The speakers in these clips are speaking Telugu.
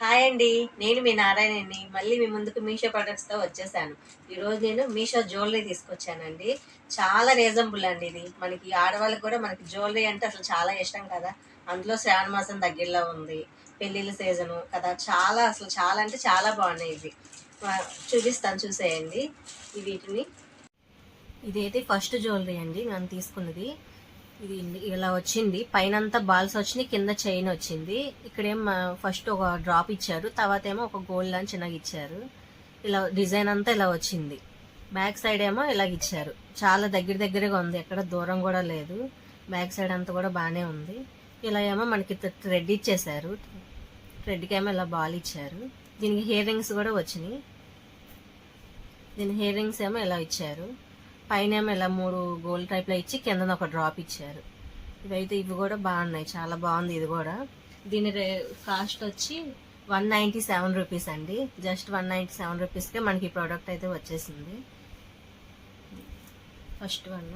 హాయ్ అండి. నేను మీ నారాయణని. మళ్ళీ మీ ముందుకు మీషో ప్రొడక్ట్స్తో వచ్చేసాను. ఈరోజు నేను మీషో జ్యువెలరీ తీసుకొచ్చానండి. చాలా రీజనబుల్ అండి ఇది. మనకి ఆడవాళ్ళకి కూడా మనకి జ్యువెలరీ అంటే అసలు చాలా ఇష్టం కదా. అందులో శ్రావణ మాసం దగ్గరలో ఉంది. పెళ్ళిళ్ళ సీజను కదా. చాలా అసలు చాలా అంటే చాలా బాగున్నాయి ఇవి. చూపిస్తాను చూసేయండి. ఈ వీటిని. ఇదైతే ఫస్ట్ జ్యువెలరీ అండి. మనం తీసుకున్నది. ఇది ఇలా వచ్చింది. పైన అంతా బాల్స్ వచ్చినాయి కింద చైన్ వచ్చింది. ఇక్కడేం ఫస్ట్ ఒక డ్రాప్ ఇచ్చారు. తర్వాత ఏమో ఒక గోల్డ్ అని చిన్నగా ఇచ్చారు. ఇలా డిజైన్ అంతా ఇలా వచ్చింది. బ్యాక్ సైడ్ ఏమో ఇలాగ ఇచ్చారు. చాలా దగ్గర దగ్గరగా ఉంది. ఎక్కడ దూరం కూడా లేదు. బ్యాక్ సైడ్ అంతా కూడా బాగానే ఉంది. ఇలా ఏమో మనకి థ్రెడ్ ఇచ్చేసారు థ్రెడ్కి ఏమో ఇలా బాల్ ఇచ్చారు. దీనికి హెయిర్ రింగ్స్ కూడా వచ్చినాయి. దీని హెయిర్ రింగ్స్ ఏమో ఇలా ఇచ్చారు. పైన ఇలా మూడు గోల్డ్ టైప్లో ఇచ్చి కింద ఒక డ్రాప్ ఇచ్చారు. ఇవైతే ఇవి కూడా బాగున్నాయి. చాలా బాగుంది ఇది కూడా. దీని రే కాస్ట్ వచ్చి వన్ నైంటీ సెవెన్ రూపీస్ అండి. జస్ట్ వన్ నైంటీ సెవెన్ రూపీస్కే మనకి ఈ ప్రోడక్ట్ అయితే వచ్చేసింది. First one.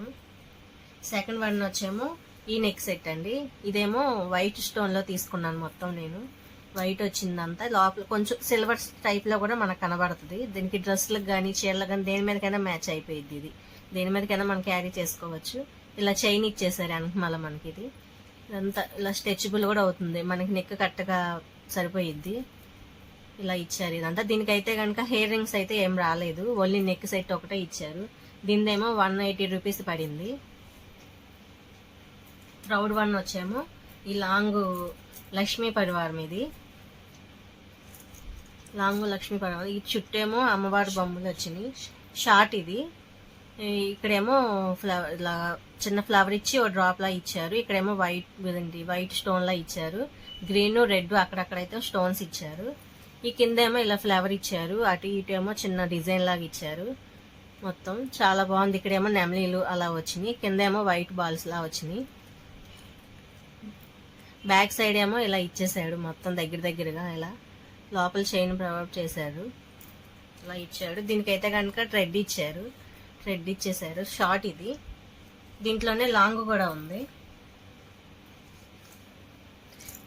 సెకండ్ వన్ వచ్చేమో ఈ నెక్ సెట్ అండి. ఇదేమో వైట్ స్టోన్లో తీసుకున్నాను మొత్తం నేను. వైట్ వచ్చిందంతా. లోపల కొంచెం సిల్వర్ టైప్లో కూడా మనకు కనబడుతుంది. దీనికి డ్రెస్లకు కానీ చీరలకు కానీ దేని మీదకైనా మ్యాచ్ అయిపోయింది ఇది. దేని మీదకైనా మనం క్యారీ చేసుకోవచ్చు. ఇలా చైన్ ఇచ్చేసారు వెనకమాల మనకి ఇది. ఇదంతా ఇలా స్ట్రెచబుల్ కూడా అవుతుంది. మనకి నెక్ కట్టగా సరిపోయిద్ది. ఇలా ఇచ్చారు ఇదంతా. దీనికైతే కనుక హెయిర్ రింగ్స్ అయితే ఏం రాలేదు. ఓన్లీ నెక్ సెట్ ఒకటే ఇచ్చారు. దీనిదేమో వన్ ఎయిటీ రూపీస్ పడింది. ప్రౌడ్ వన్ వచ్చేమో. ఈ లాంగ్ లక్ష్మీ పరివారం ఇది. లాంగ్ లక్ష్మీ పరివారం ఈ చుట్టేమో అమ్మవారి బొమ్మలు వచ్చినాయి. షార్ట్ ఇది. ఇక్కడేమో ఫ్లవర్ ఇలా చిన్న ఫ్లవర్ ఇచ్చి ఒక డ్రాప్ లా ఇచ్చారు. ఇక్కడేమో వైట్ ఇదండి వైట్ స్టోన్ లా ఇచ్చారు. గ్రీన్ రెడ్ అక్కడక్కడైతే స్టోన్స్ ఇచ్చారు. ఈ కింద ఏమో ఇలా ఫ్లవర్ ఇచ్చారు. అటు ఇటు ఏమో చిన్న డిజైన్ లాగా ఇచ్చారు. మొత్తం చాలా బాగుంది. ఇక్కడేమో నెమలీలు అలా వచ్చినాయి. కింద ఏమో వైట్ బాల్స్ లా వచ్చినాయి. బ్యాక్ సైడ్ ఏమో ఇలా ఇచ్చేసాడు మొత్తం దగ్గర దగ్గరగా ఇలా. లోపల చైన్ ప్రొవైడ్ చేశారు. అలా ఇచ్చాడు. దీనికైతే కనుక థ్రెడ్ ఇచ్చారు. థ్రెడ్ ఇచ్చేసారు షార్ట్ ఇది. దీంట్లోనే లాంగ్ కూడా ఉంది.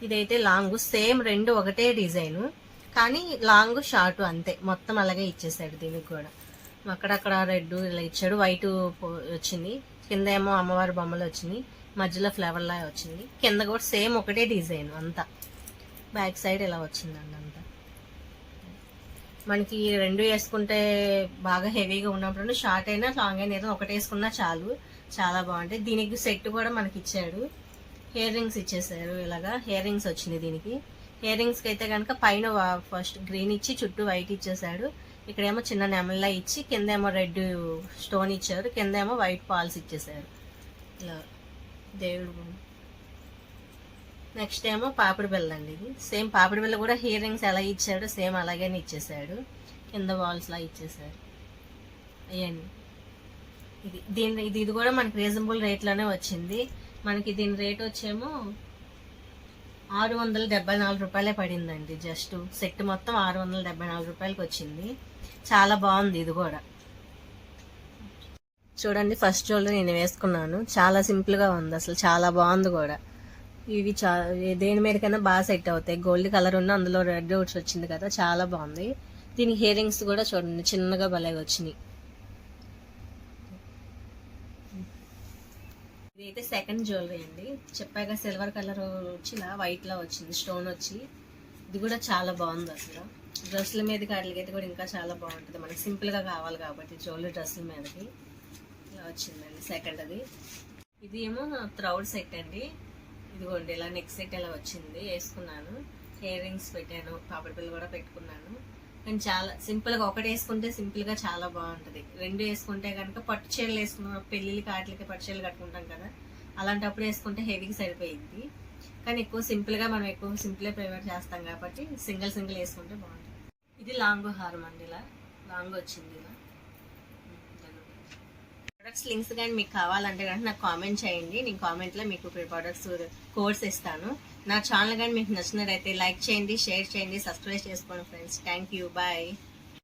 ఇదైతే లాంగ్. సేమ్ రెండు ఒకటే డిజైను. కానీ లాంగ్ షార్ట్ అంతే. మొత్తం అలాగే ఇచ్చేసాడు దీనికి కూడా. అక్కడక్కడ రెడ్ ఇలా ఇచ్చాడు. వైట్ వచ్చింది. కింద ఏమో అమ్మవారి బొమ్మలు వచ్చింది. మధ్యలో ఫ్లవర్లా వచ్చింది. కింద కూడా సేమ్ ఒకటే డిజైన్ అంతా. బ్యాక్ సైడ్ ఇలా వచ్చిందండి అంతా. మనకి రెండు వేసుకుంటే బాగా హెవీగా ఉన్నప్పుడు షార్ట్ అయినా లాంగ్ అయినా ఏదైనా ఒకటి వేసుకున్నా చాలు. చాలా బాగుంటాయి. దీనికి సెట్ కూడా మనకి ఇచ్చాడు. హెయిర్ రింగ్స్ ఇచ్చేసారు ఇలాగా. హెయిర్ రింగ్స్ వచ్చింది దీనికి. హెయిర్ రింగ్స్కి అయితే కనుక పైన ఫస్ట్ గ్రీన్ ఇచ్చి చుట్టూ వైట్ ఇచ్చేసాడు ఇక్కడేమో చిన్న నెమల్లా ఇచ్చి కింద ఏమో రెడ్ స్టోన్ ఇచ్చారు. కింద ఏమో వైట్ పాల్స్ ఇచ్చేసారు ఇలా దేవుడు నెక్స్ట్ ఏమో పాపిడి బిల్ల అండి ఇది. సేమ్ పాపిడి బిల్ల కూడా హియరింగ్స్ రింగ్స్ ఎలా ఇచ్చాడో సేమ్ అలాగే ఇచ్చేసాడు కింద వాల్స్లా ఇచ్చేసాడు అయ్యండి. ఇది దీని ఇది ఇది కూడా మనకి రీజనబుల్ రేట్లోనే వచ్చింది. మనకి దీని రేట్ వచ్చేమో ఆరు వందల డెబ్బై నాలుగు రూపాయలే పడిందండి. జస్ట్ సెట్ మొత్తం ఆరు వందల డెబ్బై నాలుగు రూపాయలకి వచ్చింది. చాలా బాగుంది ఇది కూడా. చూడండి ఫస్ట్ జ్యువెలరీ నేను వేసుకున్నాను. చాలా సింపుల్గా ఉంది. అసలు చాలా బాగుంది కూడా. ఇవి చా దేని మీదకైనా బాగా సెట్ అవుతాయి. గోల్డ్ కలర్ ఉన్న అందులో రెడ్ ఒకటి వచ్చింది కదా చాలా బాగుంది. దీని హియరింగ్స్ రింగ్స్ కూడా చూడండి చిన్నగా భలేగా వచ్చినాయి. ఇదైతే సెకండ్ జ్యువెలరీ అండి. చెప్పాక సిల్వర్ కలర్ వచ్చి ఇలా వైట్లో వచ్చింది స్టోన్ వచ్చి. ఇది కూడా చాలా బాగుంది అసలు. డ్రెస్సుల మీదకి వాటికి కూడా ఇంకా చాలా బాగుంటుంది. మనకి సింపుల్గా కావాలి కాబట్టి జ్యువెలరీ డ్రెస్సుల మీదకి. ఇలా వచ్చిందండి సెకండ్ అది. ఇది ఏమో త్రౌడ్ సెట్ అండి. ఇదిగోండి ఇలా నెక్ సెట్ ఇలా వచ్చింది వేసుకున్నాను. హెయిర్ రింగ్స్ పెట్టాను పాపడి పిల్ల కూడా పెట్టుకున్నాను. కానీ చాలా సింపుల్గా ఒకటి వేసుకుంటే సింపుల్గా చాలా బాగుంటుంది. రెండు వేసుకుంటే కనుక పట్టు చీరలు వేసుకున్నాం పెళ్ళిళ్ళకి వాటికి పట్టు చీరలు కట్టుకుంటాం కదా అలాంటప్పుడు వేసుకుంటే హెవీకి సరిపోయింది కానీ ఎక్కువ సింపుల్గా మనం ఎక్కువ సింపులే ప్రిఫర్ చేస్తాం కాబట్టి సింగిల్ సింగిల్ వేసుకుంటే బాగుంటుంది. ఇది లాంగ్ హారం అండి ఇలా లాంగ్ వచ్చింది ఇలా. ప్రొడక్ట్స్ లింక్స్ కానీ మీకు కావాలంటే కనుక నాకు కామెంట్ చేయండి. నేను కామెంట్లో మీకు ప్రొడక్ట్స్ కోర్స్ ఇస్తాను. నా ఛానల్ కానీ మీకు నచ్చినట్టయితే లైక్ చేయండి షేర్ చేయండి సబ్స్క్రైబ్ చేసుకోండి ఫ్రెండ్స్. Thank you. బాయ్.